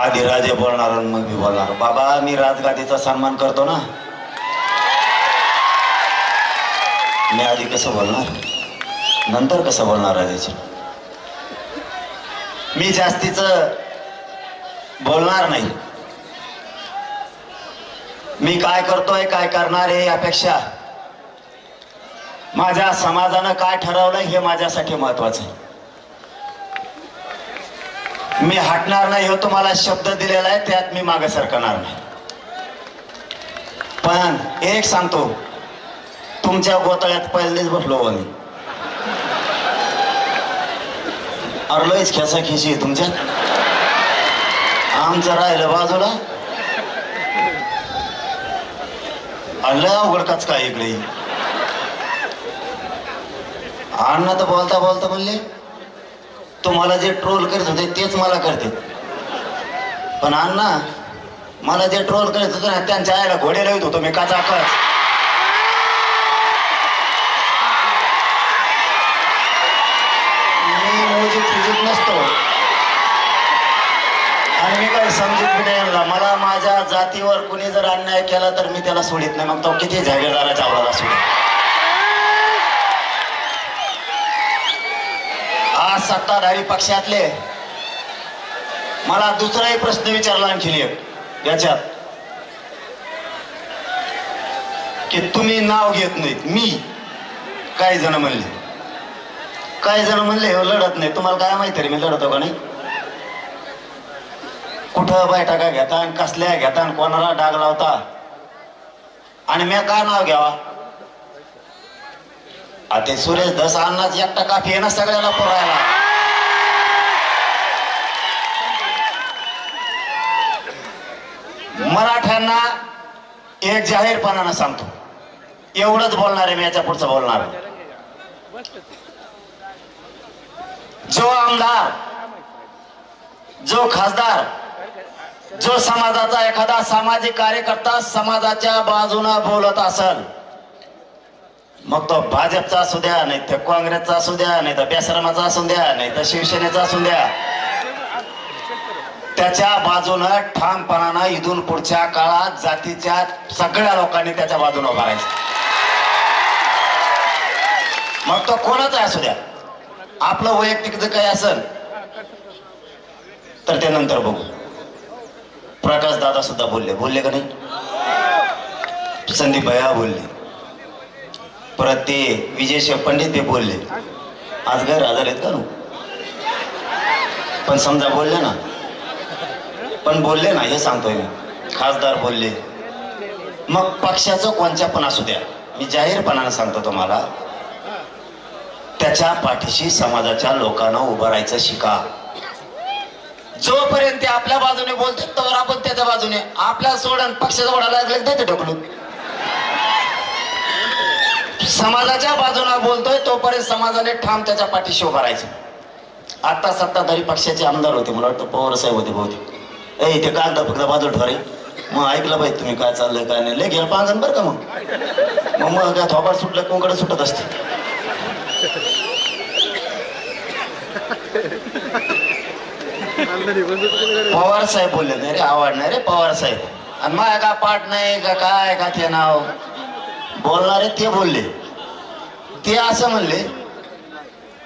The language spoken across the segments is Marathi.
आधी राजे बोलणार आणि मग मी बोलणार. बाबा मी राजगादीचा सन्मान करतो ना. मी आधी कसं बोलणार? नंतर कसं बोलणार राजाचे मी जास्तीच बोलणार नाही. मी काय करतोय काय करणार आहे यापेक्षा माझ्या समाजानं काय ठरवलंय हे माझ्यासाठी महत्वाचं आहे. मी हटणार नाही हो तुम्हाला शब्द दिलेला आहे त्यात मी मागे सरकणार नाही. पण एक सांगतो तुमच्या गोतळ्यात पहिलेच बसलो हो मी. अरलोयच खेसा खेशी आहे तुमच्यात आमचं राहिलं बाजूला. अल्ला अवघड काय इकडे. अण्णा तर बोलता बोलता म्हणले तुम्हाला जे ट्रोल करत होते तेच मला करते. पण अण्णा मला जे ट्रोल करत होते ना त्यांच्या आईला घोडे लावत होतो मी काचा काच मी मोजीत नसतो. आणि मी काय समजत नाही यांना. मला माझ्या जातीवर कुणी जर अन्याय केला तर मी त्याला सोडित नाही. मग तो किती जागीरदाराच्या आवडाला सोडित सत्ताधारी पक्षातले. मला दुसराही प्रश्न विचारला आणखी एक. याच्यात. की तुम्ही नाव घेत नाहीत. मी. काही जण म्हणले. काही जण म्हणले हो लढत नाही. तुम्हाला काय माहिती रे मी लढतो का नाही? कुठं बैठका घेता आणि कसल्या घेता आणि कोणाला डाग लावता? आणि मी काय नाव घ्यावा? आता ते सुरेश धस अन्नाच एकटा काफी आहे ना सगळ्याला पुरायला. मराठ्यांना एक जाहीरपणानं सांगतो एवढंच बोलणार आहे मी याच्या पुढचं बोलणार आहे. जो आमदार जो खासदार जो समाजाचा एखादा सामाजिक कार्यकर्ता समाजाच्या बाजूनं बोलत असल मग तो भाजपचा असू द्या नाही तर काँग्रेसचा असू द्या नाही तर बेसरमाचा असू द्या नाही तर शिवसेनेचा असू द्या त्याच्या बाजूनं ठामपणानं इथून पुढच्या काळात जातीच्या सगळ्या लोकांनी त्याच्या बाजूनं उभा राहायचं. मग तो कोणाचा असू द्या. आपलं वैयक्तिक जर काही असेल तर ते नंतर बघू. प्रकाश दादा सुद्धा बोलले. बोलले का नाही? संदीप भैया बोलले. परत ते विजय शेख पंडित ते बोलले. आज गैर आजार आहेत का पण समजा बोलले ना पण बोलले ना हे सांगतोय मी. खासदार बोलले. मग पक्षाचं कोणत्या पण असू द्या. मी जाहीरपणानं सांगतो तुम्हाला. त्याच्या पाठीशी समाजाच्या लोकांना उभं राहायचं शिका. जोपर्यंत ते आपल्या बाजूने बोलते तोवर आपण त्याच्या बाजूने. आपल्या सोडून पक्षाचा ओढा लागलं देते ढकलून. समाजाच्या बाजूने बोलतोय तोपर्यंत समाजाने ठाम त्याच्या पाठीशी उभा राहायचं. आता सत्ताधारी पक्षाचे आमदार होते मला वाटतं पवार साहेब होते बहुतेक. ए इथे कागदा फक्त बाजू ठरे मग ऐकलं पाहिजे तुम्ही काय चाललंय काय नाही. लय घ्या पांगण बरं का मग. मग मग काय थोबाड सुटलं कोणकडे सुटत असते. पवार साहेब बोलले नाही रे आवड नाही रे पवार साहेब. आणि मग का पाठ नाही का काय का ते नाव? बोलणारे ते बोलले. ते असं म्हणले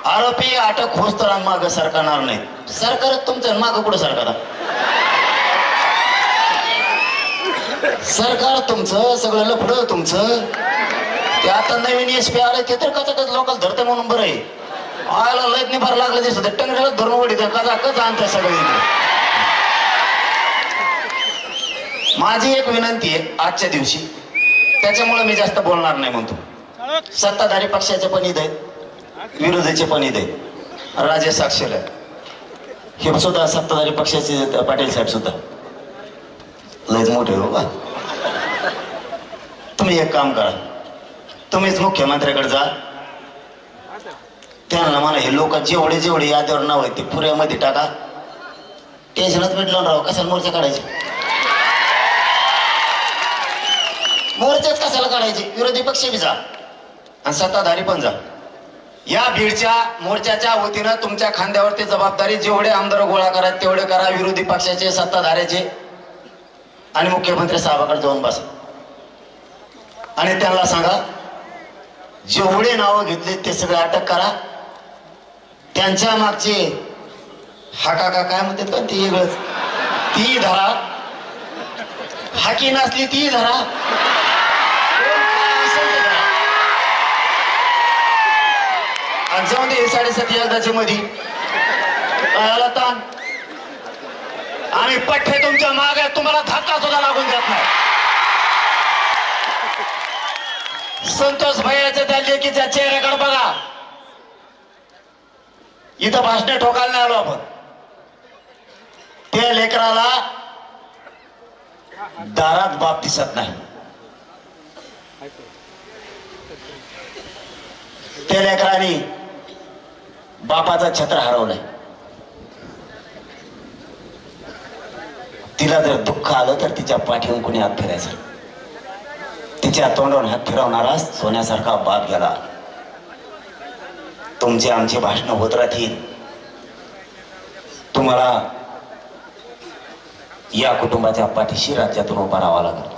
आरोपी अटक होस तर माग सरकारणार नाही. सरकार तुमचं मागं कुठं सरकार सरकार तुमचं सगळं लफड तुमचं. ते आता नवीन एस पी आलं ते तर कसं लोकल धरते म्हणून बरं आहे. आयला लयत भर लागलं दिसत. टंगड्याला धरून ओढीत कचा कच आणतं सगळे माझी एक विनंती आहे आजच्या दिवशी. त्याच्यामुळे मी जास्त बोलणार नाही म्हणतो. सत्ताधारी पक्षाचे पण ईद आहेत. विरोधीचे पण ईद आहेत. राजे साक्षर आहे हे सुद्धा सत्ताधारी पक्षाचे पाटील साहेब सुद्धा. लयच मोठे हो का तुम्ही एक काम करा. तुम्हीच मुख्यमंत्र्याकडे जा. त्यांना मला हे लोक जेवढे जेवढे यादीवर नाव आहेत ते पुऱ्यामध्ये टाका. टेन्शनच भेटलं राव कशाला मोर्चा काढायचे? मोर्चाच कशाला काढायचे? विरोधी पक्ष बी जा. आणि सत्ताधारी पण जा. या भीडच्या मोर्चाच्या वतीनं तुमच्या खांद्यावरती जबाबदारी जेवढे आमदार गोळा करा तेवढे करा. विरोधी पक्षाचे सत्ताधाऱ्याचे. आणि मुख्यमंत्री साहेबाकडे जाऊन बसा. आणि त्यांना सांगा जेवढे नावं घेतले ते सगळे अटक करा. त्यांच्या मागचे हाका काय म्हणतात का? ती वेगळंच. ती धरा. हाकी नसली ती धरा. कोण काय असेल ते आणि जाऊन दे एकदाची मधी. कळाला ताण. आणि पठ्ठे तुमच्या माग आहे तुम्हाला धक्का सुद्धा लागून जात नाही. संतोष भैयाचे त्या लेकीच्या चेहऱ्याकडे बघा. इथं भाषणे ठोकायला नाही आलो आपण. त्या लेकराला दारात बाप दिसत नाही. त्या लेकराने बापाचा छत्र हरवलाय. तिला जर दुःख आलं तर तिच्या पाठीहून कोणी हात फिरायचं? तिच्या तोंडावर हात फिरवणारा सोन्यासारखा बाप गेला. तुमचे आमचे भाषण होत राहतील. तुम्हाला या कुटुंबाच्या पाठीशी राज्यातून उभा राहावा लागेल.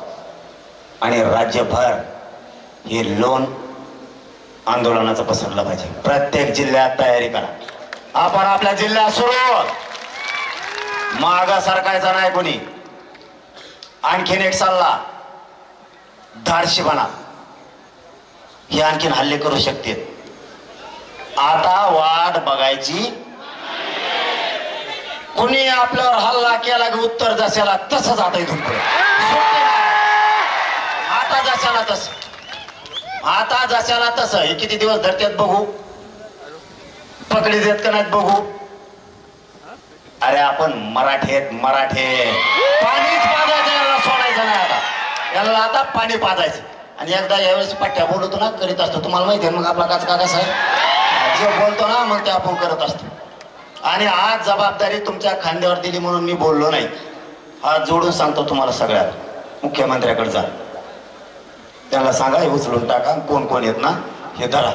आणि राज्यभर हे लोन आंदोलनाचं पसरलं पाहिजे. प्रत्येक जिल्ह्यात तयारी करा. आपण आपल्या जिल्ह्यात सुरू मागा सरकायचा नाही कोणी. आणखीन एक सल्ला धाडशीपणा हे आणखीन हल्ले करू शकते. आता वाट बघायची. कुणी आपल्यावर हल्ला केला की उत्तर जशाला तसंच आता इथून आता जशाला तस. आता जशाला तसं. हे किती दिवस धरत्यात बघू? पकडी देत का नाहीत बघू? अरे आपण मराठेत मराठे. पाणीच पाजायचं याला सोडायचं नाही आता. याला आता पाणी पाजायचं. आणि एकदा यावेळेस पट्ट्या बोलतो ना करीत असतो. तुम्हाला माहिती आहे मग आपला काच का कसं आहे जे बोलतो ना मग ते आपण करत असतो. आणि आज जबाबदारी तुमच्या खांद्यावर दिली म्हणून मी बोललो नाही. आज जोडून सांगतो तुम्हाला सगळ्यात. मुख्यमंत्र्याकडे जा. त्याला सांगा हे उचलून टाका. कोण कोण येत ना? हे धरा.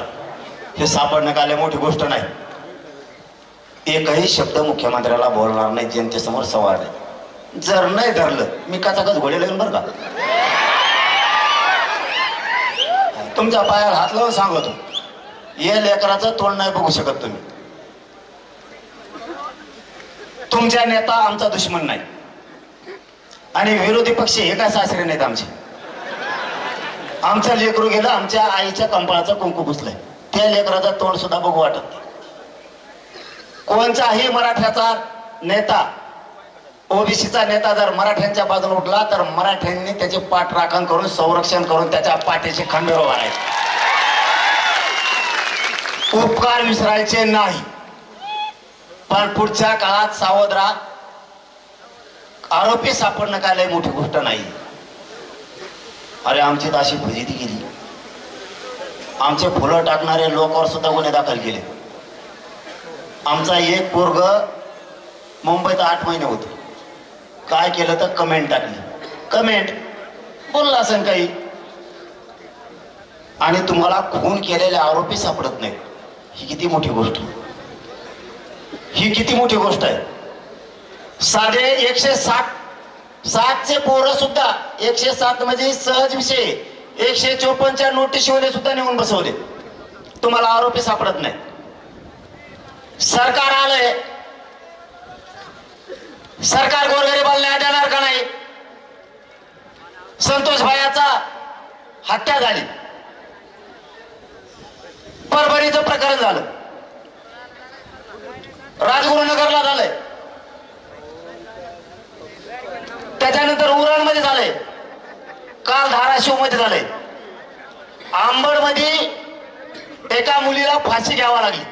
हे सापडण्यात आल्या मोठी गोष्ट नाही. एकही शब्द मुख्यमंत्र्याला बोलणार नाही जनतेसमोर सवाल आहे जर नाही धरलं मी कचाकच घोडे लागेल बरं का? तुमच्या पायाला हात लावून सांगतो. या लेकराचं तोंड नाही बघू शकत तुम्ही. तुमच्या नेता आमचा दुश्मन नाही. आणि विरोधी पक्ष हे काय सासरे नाहीत आमचे? आमचं लेकरू गेलं आमच्या आईच्या कंपाळाचं कुंकू पुसलंय. त्या लेकराचं तोंड सुद्धा बघू वाटत नाही. कोणचाही मराठ्याचा नेता ओबीसीचा नेता जर मराठ्यांच्या बाजूने उठला तर मराठ्यांनी त्याचे पाठराखण करून संरक्षण करून त्याच्या पाठीचे खंबीर उभारायचे उपकार विसरायचे नाही. पण पुढच्या काळात सावध राहा आरोपी सापडणं काय लय मोठी गोष्ट नाही. अरे आमची तर अशी फजिती गेली आमचे फुलं टाकणारे लोकांवर सुद्धा गुन्हे दाखल केले. आमचा एक पोरग मुंबईत आठ महिने होते. काय केलं तर कमेंट टाकली. कमेंट बोलला असेल काही. आणि तुम्हाला खून केलेले आरोपी सापडत नाही ही किती मोठी गोष्ट. ही किती मोठी गोष्ट आहे. साधे एकशे साठ सातचे पोरं सुद्धा एकशे सात म्हणजे सहज विषय. एकशे चोपन्नच्या नोटीसमध्ये सुद्धा नेऊन बसवले. तुम्हाला आरोपी सापडत नाही सरकार आलंय. सरकार गोरगरीबाला न्याय देणार का नाही? संतोष भायाचा हत्या झाली. परभणीचं प्रकरण झालं. राजगुरुनगरला झालंय. त्याच्यानंतर उरणमध्ये झालंय. काल धाराशिवमध्ये झालंय. आंबडमध्ये एका मुलीला फाशी घ्यावा लागली.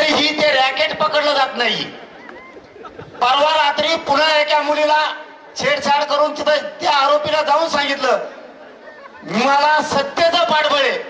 तरीही ते रॅकेट पकडलं जात नाही. परवा रात्री रात्री पुन्हा एका मुलीला छेडछाड करून तिथं त्या आरोपीला जाऊन सांगितलं मला सत्तेचं पाठबळ आहे.